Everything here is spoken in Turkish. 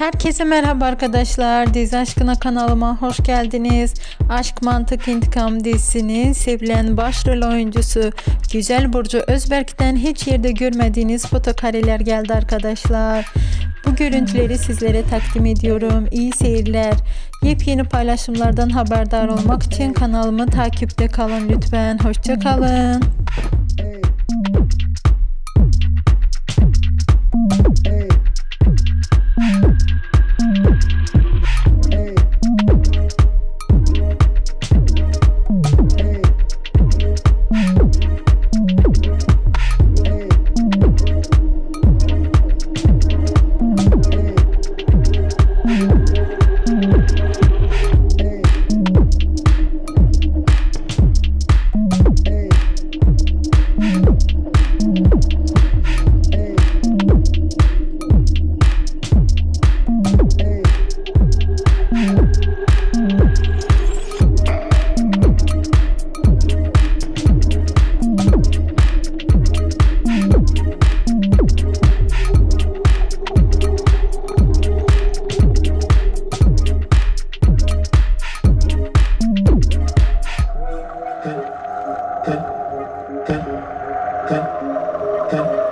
Herkese merhaba arkadaşlar. Dizi Aşkına kanalıma hoş geldiniz. Aşk Mantık İntikam dizisinin sevilen başrol oyuncusu Güzel Burcu Özberk'ten hiç yerde görmediğiniz fotokareler geldi arkadaşlar. Bu görüntüleri sizlere takdim ediyorum. İyi seyirler. Yepyeni paylaşımlardan haberdar olmak için kanalımı takipte kalın lütfen. Hoşça kalın. Thank you.